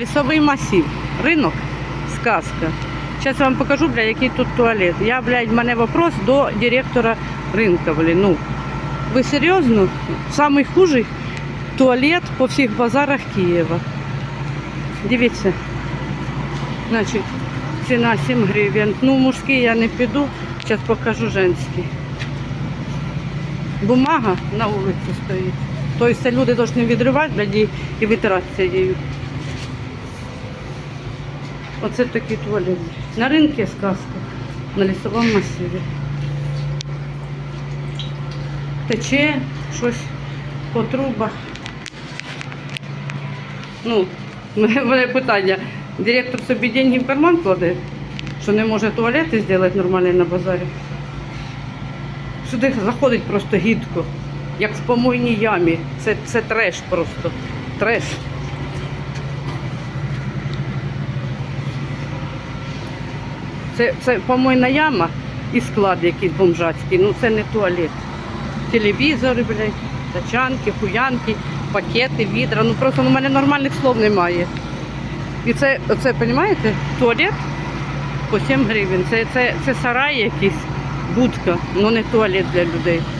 Лісовий масив, ринок, сказка. Зараз вам покажу, бля, який тут туалет. Я, блядь, в мене вопрос до директора ринка, блін. Ну, ви серйозно? Самий хужий туалет по всіх базарах Києва. Дивіться. Значить, ціна 7 гривень. Ну, мужський я не піду, зараз покажу женський. Бумага на вулиці стоїть. Тобто люди повинні відривати блядь, і витиратися її. Оце такий туалет. На ринку сказка, на лісовому масиві. Тече щось по трубах. Ну, мене питання. Директор собі деньги в карман кладе, що не може туалети зробити нормальний на базарі. Сюди заходить просто гідко, як в помойній ямі. Це, це треш просто. Треш. Це, це помойна яма і склад якийсь бомжацький. Ну це не туалет. Телевізори, блядь, тачанки, хуянки, пакети, відра. Ну просто ну, у мене нормальних слов немає. І це, оце, розумієте, туалет по 7 гривень. Це, це, це сарай якийсь, будка, але не туалет для людей.